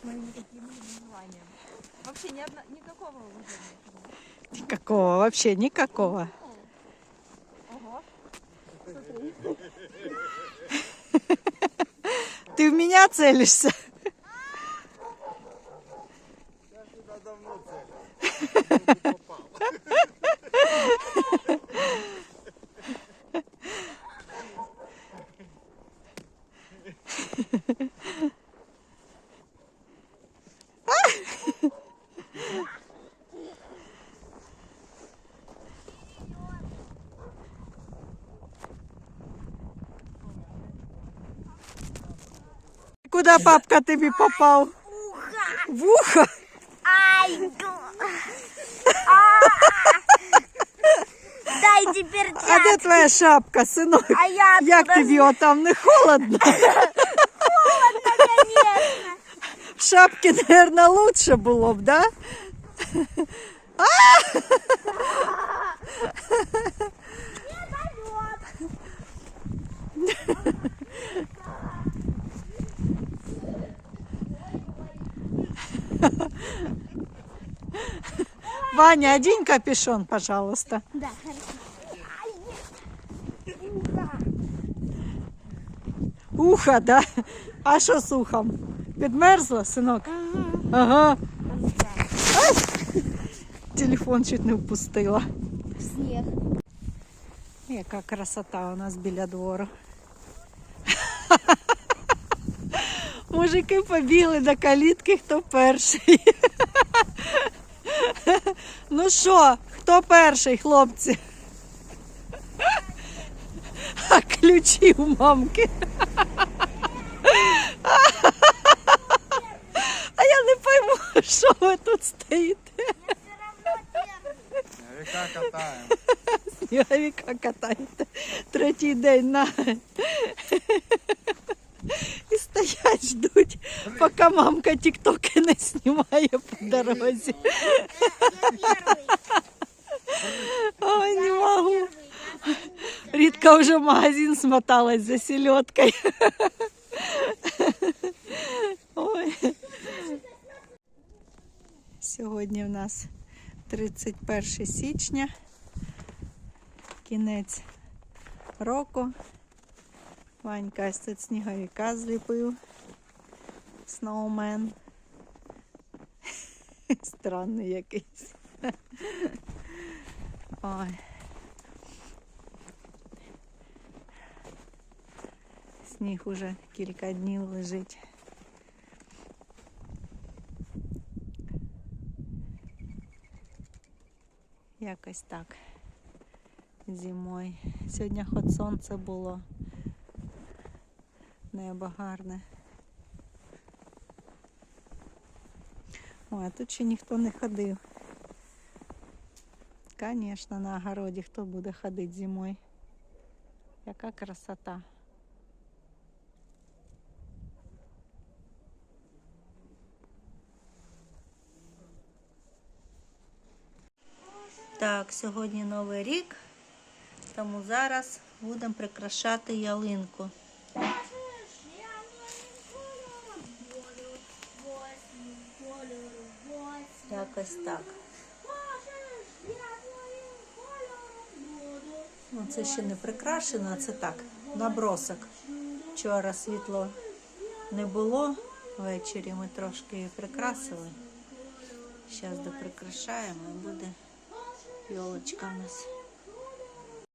с моими такими желаниями. Вообще ни одна, никакого уважения. Никакого, вообще никакого. Ого. Ты в меня целишься? Я сюда давно целился. Куда папка тобі попав? В ухо? Ай, ду- А! Дайте А де перчатки. твоя шапка, синок? А я Як откуда тобі отам не холодно? знаю, конечно. В шапці, мабуть, лучше було б, да? Ваня, одень капюшон, пожалуйста. Да, хорошо. Ухо, да? А що з ухом? Підмерзла, синок? Ага. Ай! Телефон чуть не впустила. Снег. Яка красота у нас біля двору. Мужики побігли до калітки, хто перший. Ну що, хто перший, хлопці? А ключі у мамки. А я не пойму, що ви тут стоїте. Река катаем. Сніговика катаєте третій день на. Стоять, ждуть, поки мамка тіктоки не знімає по дорозі. Ой, не можу. Рідка вже в магазин смоталась за селедкою. Ой. Сьогодні в нас 31 січня, кінець року. Ванька ось тут сніговика зліпив. Сноумен. Странний якийсь. Ой. Сніг уже кілька днів лежить. Якось так. Зимою. Сьогодні хоч сонце було. Небо гарне. Ой, а тут ще ніхто не ходив. Конечно, на огороді хто буде ходити зимою. Яка красота. Так, сьогодні Новий рік, тому зараз будемо прикрашати ялинку. Якось так. Ну, це ще не прикрашено, це так, набросок. Вчора світло не було, ввечері ми трошки її прикрасили. Зараз доприкрашаємо і буде Йолочка у нас.